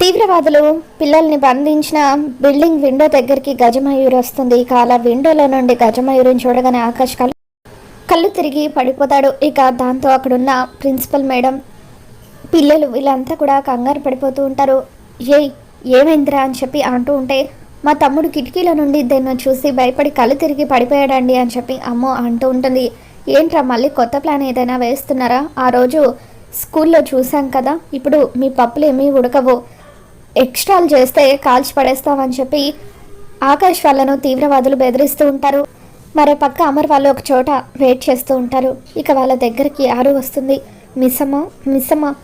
తీవ్రవాదులు పిల్లల్ని బంధించిన బిల్డింగ్ విండో దగ్గరికి గజమయూరి వస్తుంది. ఇక అలా విండోలో నుండి గజమయూరిని చూడగానే ఆకాష్ కళ్ళు కళ్ళు తిరిగి పడిపోతాడు. ఇక దాంతో అక్కడున్న ప్రిన్సిపల్ మేడం పిల్లలు వీళ్ళంతా కూడా కంగారు పడిపోతూ ఉంటారు. ఏ ఏమైందిరా అని చెప్పి అంటూ ఉంటే మా తమ్ముడు కిటికీల నుండి దీన్ని చూసి భయపడి కళ్ళు తిరిగి పడిపోయాడండి అని చెప్పి అమ్మో అంటూ ఉంటుంది. ఏంట్రా మళ్ళీ కొత్త ప్లాన్ ఏదైనా వేస్తున్నారా? ఆ రోజు స్కూల్లో చూసాం కదా ఇప్పుడు మీ పప్పులు ఏమీ ఉడకవు. ఎక్స్ట్రాలు చేస్తే కాల్చి పడేస్తామని చెప్పి ఆకాష్ వాళ్ళను తీవ్రవాదులు బెదిరిస్తూ ఉంటారు. మరో పక్క అమర్ వాళ్ళు ఒక చోట వెయిట్ చేస్తూ ఉంటారు. ఇక వాళ్ళ దగ్గరికి ఆరు వస్తుంది. మిస్సమ్మ మిస్సమ్మ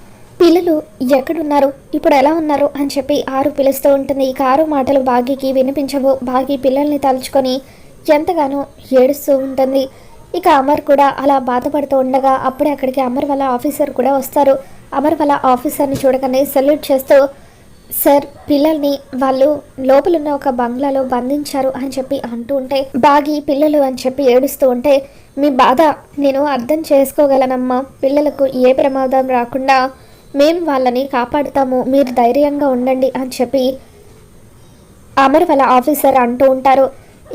పిల్లలు ఎక్కడున్నారు? ఇప్పుడు ఎలా ఉన్నారు? అని చెప్పి ఆరు పిలుస్తూ ఉంటుంది. ఇక ఆరు మాటలు బాగీకి వినిపించవు. బాగీ పిల్లల్ని తలుచుకొని ఎంతగానో ఏడుస్తూ ఉంటుంది. ఇక అమర్ కూడా అలా బాధపడుతూ ఉండగా అప్పుడే అక్కడికి అమర్ వాళ్ళ ఆఫీసర్ కూడా వస్తారు. అమర్ వాళ్ళ ఆఫీసర్ని చూడగానే సెల్యూట్ చేస్తూ సార్ పిల్లల్ని వాళ్ళు లోపలున్న ఒక బంగ్లాలో బంధించారు అని చెప్పి అంటూ ఉంటే బాగి పిల్లలు అని చెప్పి ఏడుస్తూ ఉంటే మీ బాధ నేను అర్థం చేసుకోగలనమ్మా. పిల్లలకు ఏ ప్రమాదం రాకుండా మేము వాళ్ళని కాపాడుతాము. మీరు ధైర్యంగా ఉండండి అని చెప్పి అమర్ వాళ్ళ ఆఫీసర్ అంటూ ఉంటారు.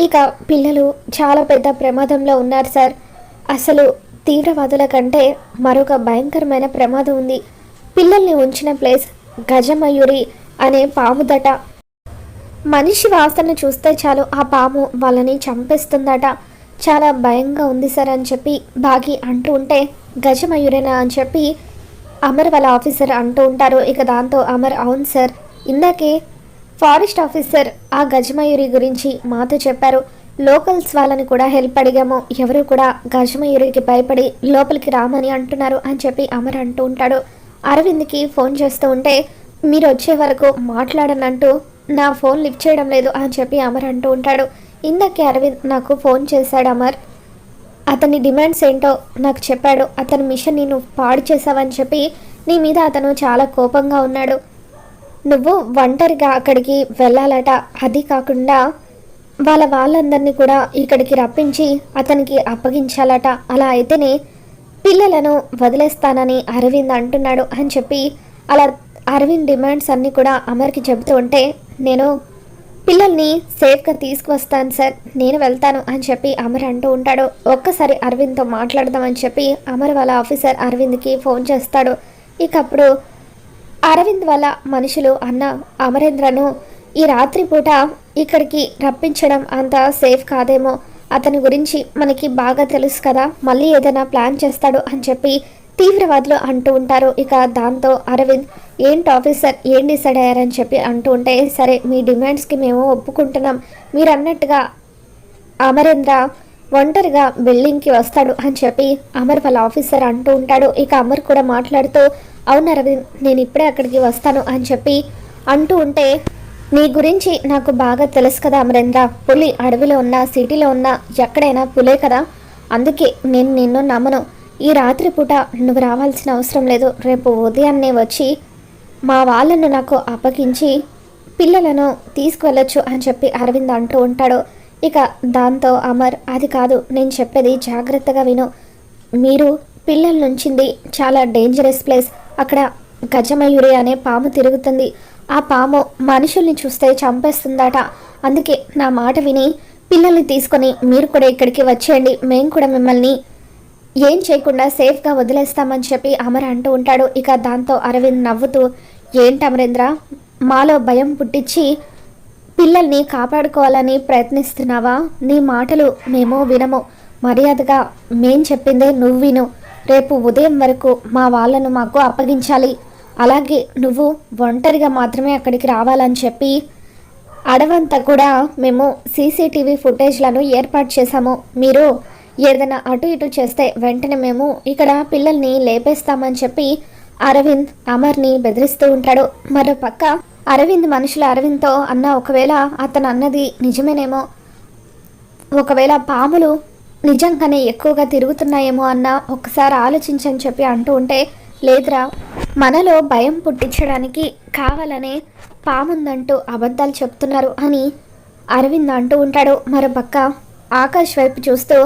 ఇక పిల్లలు చాలా పెద్ద ప్రమాదంలో ఉన్నారు సార్. అసలు తీవ్రవాదుల కంటే మరొక భయంకరమైన ప్రమాదం ఉంది. పిల్లల్ని ఉంచిన ప్లేస్ గజమయూరి అనే పాముదట మనిషి వాసన చూస్తే చాలు ఆ పాము వాళ్ళని చంపేస్తుందట. చాలా భయంగా ఉంది సార్ అని చెప్పి బాగి అంటూ ఉంటే గజమయూరేనా అని చెప్పి అమర్ వాళ్ళ ఆఫీసర్ అంటూ ఉంటారు. ఇక దాంతో అమర్ అవును సార్. ఇందాకే ఫారెస్ట్ ఆఫీసర్ ఆ గజమయూరి గురించి మాతో చెప్పారు. లోకల్స్ వాళ్ళని కూడా హెల్ప్ అడిగాము. ఎవరు కూడా గజమయూరికి భయపడి లోపలికి రామని అంటున్నారు అని చెప్పి అమర్ అంటూ ఉంటాడు. అరవింద్కి ఫోన్ చేస్తూ ఉంటే మీరు వచ్చే వరకు మాట్లాడనంటూ నా ఫోన్ లిఫ్ట్ చేయడం లేదు అని చెప్పి అమర్ అంటూ ఉంటాడు. ఇందాకే అరవింద్ నాకు ఫోన్ చేశాడు అమర్. అతని డిమాండ్స్ ఏంటో నాకు చెప్పాడు. అతని మిషన్ నేను పాడు చేశావని చెప్పి నీ మీద అతను చాలా కోపంగా ఉన్నాడు. నువ్వు ఒంటరిగా అక్కడికి వెళ్ళాలట. అది కాకుండా వాళ్ళ వాళ్ళందరినీ కూడా ఇక్కడికి రప్పించి అతనికి అప్పగించాలట. అలా అయితేనే పిల్లలను వదిలేస్తానని అరవింద్ అంటున్నాడు అని చెప్పి అలా అరవింద్ డిమాండ్స్ అన్నీ కూడా అమర్కి చెబుతూ ఉంటే నేను పిల్లల్ని సేఫ్గా తీసుకువస్తాను సార్ నేను వెళ్తాను అని చెప్పి అమర్ అంటూ ఉంటాడు. ఒక్కసారి అరవింద్తో మాట్లాడదామని చెప్పి అమర్ వాళ్ళ ఆఫీసర్ అరవింద్కి ఫోన్ చేస్తాడు. ఇక అప్పుడు అరవింద్ వాళ్ళ మనుషులు అన్న అమరేంద్రను ఈ రాత్రిపూట ఇక్కడికి రప్పించడం అంత సేఫ్ కాదేమో అతని గురించి మనకి బాగా తెలుసు కదా మళ్ళీ ఏదైనా ప్లాన్ చేస్తాడు అని చెప్పి తీవ్రవాదులు అంటూ ఉంటారు. ఇక దాంతో అరవింద్ ఏంటి ఆఫీసర్ ఏం డిసైడ్ అయ్యారని చెప్పి అంటూ ఉంటే సరే మీ డిమాండ్స్కి మేము ఒప్పుకుంటున్నాం. మీరు అన్నట్టుగా అమరేంద్ర ఒంటరిగా బిల్డింగ్కి వస్తాడు అని చెప్పి అమర్ వాళ్ళ ఆఫీసర్ అంటూ ఉంటాడు. ఇక అమర్ కూడా మాట్లాడుతూ అవును అరవింద్ నేను ఇప్పుడే అక్కడికి వస్తాను అని చెప్పి అంటూ ఉంటే నీ గురించి నాకు బాగా తెలుసు కదా అమరేంద్ర. పులి అడవిలో ఉన్న సిటీలో ఉన్న ఎక్కడైనా పులే కదా. అందుకే నేను నిన్ను నమ్మను. ఈ రాత్రి పూట నువ్వు రావాల్సిన అవసరం లేదు. రేపు ఉదయాన్నే వచ్చి మా వాళ్ళను నాకు అప్పగించి పిల్లలను తీసుకువెళ్ళొచ్చు అని చెప్పి అరవింద్ అంటూ ఉంటాడు. ఇక దాంతో అమర్ అది కాదు నేను చెప్పేది జాగ్రత్తగా విను. మీరు పిల్లల నుంచింది చాలా డేంజరస్ ప్లేస్ అక్కడ గజమయూరి అనే పాము తిరుగుతుంది. ఆ పాము మనుషుల్ని చూస్తే చంపేస్తుందట. అందుకే నా మాట విని పిల్లల్ని తీసుకొని మీరు కూడా ఇక్కడికి వచ్చేయండి. మేము కూడా మిమ్మల్ని ఏం చేయకుండా సేఫ్గా వదిలేస్తామని చెప్పి అమర్ అంటూ ఉంటాడు. ఇక దాంతో అరవింద్ నవ్వుతూ ఏంటి అమరేంద్ర? మాలో భయం పుట్టించి పిల్లల్ని కాపాడుకోవాలని ప్రయత్నిస్తున్నావా? నీ మాటలు మేము వినము. మర్యాదగా మేం చెప్పిందే నువ్వు విను. రేపు ఉదయం వరకు మా వాళ్ళను మాకు అప్పగించాలి. అలాగే నువ్వు ఒంటరిగా మాత్రమే అక్కడికి రావాలని చెప్పి అడవంతా కూడా మేము సీసీటీవీ ఫుటేజ్లను ఏర్పాటు చేశాము. మీరు ఏదైనా అటు ఇటు చేస్తే వెంటనే మేము ఇక్కడ పిల్లల్ని లేపేస్తామని చెప్పి అరవింద్ అమర్ని బెదిరిస్తూ ఉంటాడు. మరో పక్క అరవింద్ మనుషులు అరవింద్తో అన్న ఒకవేళ అతను అన్నది నిజమేనేమో ఒకవేళ పాములు నిజంగానే ఎక్కువగా తిరుగుతున్నాయేమో అన్న ఒకసారి ఆలోచించని చెప్పి అంటూ ఉంటే లేదురా మనలో భయం పుట్టించడానికి కావాలనే పాముందంటూ అబద్ధాలు చెప్తున్నారు అని అరవింద్ అంటూ ఉంటాడు. మరోపక్క ఆకాష్ వైపు చూస్తూ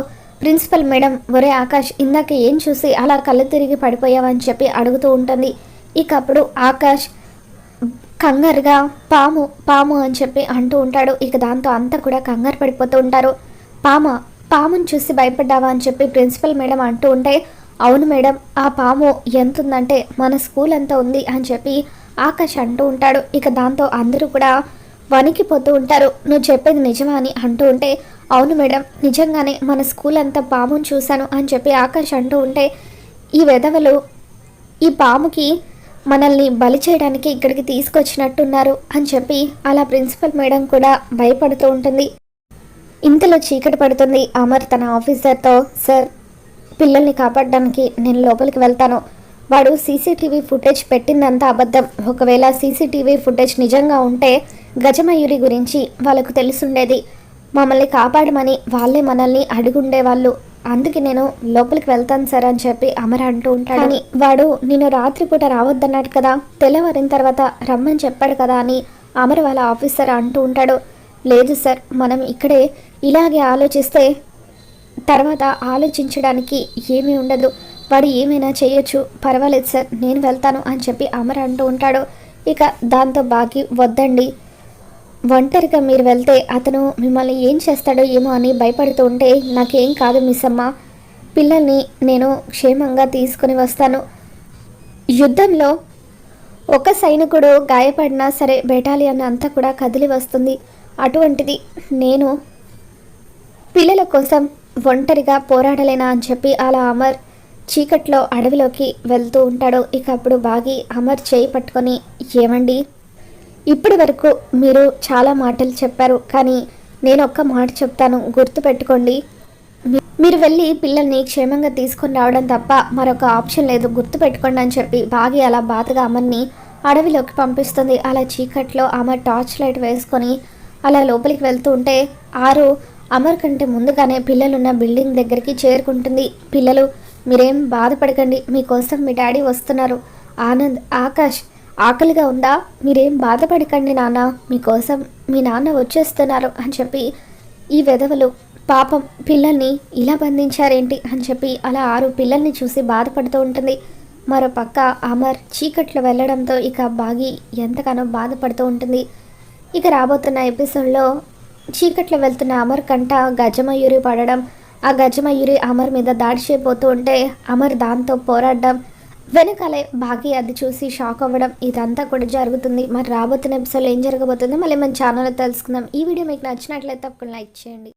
ప్రిన్సిపల్ మేడం ఒరే ఆకాష్ ఇందాక ఏం చూసి అలా కళ్ళు తిరిగి పడిపోయావని చెప్పి అడుగుతూ ఉంటుంది. ఇక అప్పుడు ఆకాష్ కంగారుగా పాము పాము అని చెప్పి అంటూ ఉంటాడు. ఇక దాంతో అంతా కూడా కంగారు పడిపోతూ ఉంటారు. పామ పాముని చూసి భయపడ్డావా? అని చెప్పి ప్రిన్సిపల్ మేడం అంటూ ఉంటే అవును మేడం ఆ పాము ఎంత ఉందంటే మన స్కూల్ అంతా ఉంది అని చెప్పి ఆకాష్ అంటూ ఉంటాడు. ఇక దాంతో అందరూ కూడా వణికిపోతూ ఉంటారు. నువ్వు చెప్పేది నిజమా అని అంటూ ఉంటే అవును మేడం నిజంగానే మన స్కూల్ అంతా పాముని చూశాను అని చెప్పి ఆకాష్ అంటూ ఉంటే ఈ వెధవలు ఈ పాముకి మనల్ని బలి చేయడానికి ఇక్కడికి తీసుకొచ్చినట్టున్నారు అని చెప్పి అలా ప్రిన్సిపల్ మేడం కూడా భయపడుతూ ఉంటుంది. ఇంతలో చీకటి పడుతుంది. అమర్ తన ఆఫీసర్తో సార్ పిల్లల్ని కాపాడడానికి నేను లోపలికి వెళ్తాను. వాడు సీసీటీవీ ఫుటేజ్ పెట్టిందంతా అబద్ధం. ఒకవేళ సీసీటీవీ ఫుటేజ్ నిజంగా ఉంటే గజమయూరి గురించి వాళ్ళకు తెలుసుండేది. మమ్మల్ని కాపాడమని వాళ్ళే మనల్ని అడుగుండేవాళ్ళు. అందుకే నేను లోపలికి వెళ్తాను సార్ అని చెప్పి అమర్ అంటూ ఉంటాడని వాడు నేను రాత్రిపూట రావద్దన్నాడు కదా. తెల్లవారిన తర్వాత రమ్మని చెప్పాడు కదా అని అమర వాళ్ళ ఆఫీసర్ అంటూ ఉంటాడు. లేదు సార్ మనం ఇక్కడే ఇలాగే ఆలోచిస్తే తర్వాత ఆలోచించడానికి ఏమీ ఉండదు. వాడు ఏమైనా చేయొచ్చు. పర్వాలేదు సార్ నేను వెళ్తాను అని చెప్పి అమర్ అంటూ ఉంటాడు. ఇక దాంతో బాకీ వద్దండి. ఒంటరిగా మీరు వెళ్తే అతను మిమ్మల్ని ఏం చేస్తాడో ఏమో అని భయపడుతూ ఉంటే నాకేం కాదు మిస్ అమ్మ పిల్లల్ని నేను క్షేమంగా తీసుకుని వస్తాను. యుద్ధంలో ఒక సైనికుడు గాయపడినా సరే బెటాలియన్ అంతా కూడా కదిలి వస్తుంది. అటువంటిది నేను పిల్లల కోసం ఒంటరిగా పోరాడలేనా అని చెప్పి అలా అమర్ చీకట్లో అడవిలోకి వెళ్తూ ఉంటాడు. ఇక అప్పుడు బాగి అమర్ చేయి పట్టుకొని ఏమండి? ఇప్పటి వరకు మీరు చాలా మాటలు చెప్పారు కానీ నేను ఒక్క మాట చెప్తాను. గుర్తుపెట్టుకోండి మీరు వెళ్ళి పిల్లల్ని క్షేమంగా తీసుకొని రావడం తప్ప మరొక ఆప్షన్ లేదు. గుర్తుపెట్టుకోండి అని చెప్పి బాగి అలా బాధగా అమర్ని అడవిలోకి పంపిస్తుంది. అలా చీకట్లో అమర్ టార్చ్ లైట్ వేసుకొని అలా లోపలికి వెళ్తూ ఉంటే ఆరు అమర్ కంటే ముందుగానే పిల్లలున్న బిల్డింగ్ దగ్గరికి చేరుకుంటుంది. పిల్లలు మీరేం బాధపడకండి మీకోసం మీ డాడీ వస్తున్నారు. ఆనంద్ ఆకాష్ ఆకలిగా ఉందా? మీరేం బాధపడకండి నాన్న మీకోసం మీ నాన్న వచ్చేస్తున్నారు అని చెప్పి ఈ వెధవలు పాపం పిల్లల్ని ఇలా బంధించారేంటి? అని చెప్పి అలా ఆరు పిల్లల్ని చూసి బాధపడుతూ ఉంటుంది. మరో పక్క అమర్ చీకట్లో వెళ్ళడంతో ఇక బాగి ఎంతగానో బాధపడుతూ ఉంటుంది. ఇక రాబోతున్న ఎపిసోడ్లో చీకట్లో వెళ్తున్న అమర్ కంట గజమయూరి పడడం. ఆ గజమయూరి అమర్ మీద దాడి చేయబోతూ ఉంటే అమర్ దాంతో పోరాడడం. వెనకాలే బాకీ అది చూసి షాక్ అవ్వడం. ఇదంతా కూడా జరుగుతుంది. మరి రాబోతున్న ఎపిసోడ్లో ఏం జరగబోతుందో మళ్ళీ మన ఛానల్లో తెలుసుకుందాం. ఈ వీడియో మీకు నచ్చినట్లయితే తప్పకుండా లైక్ చేయండి.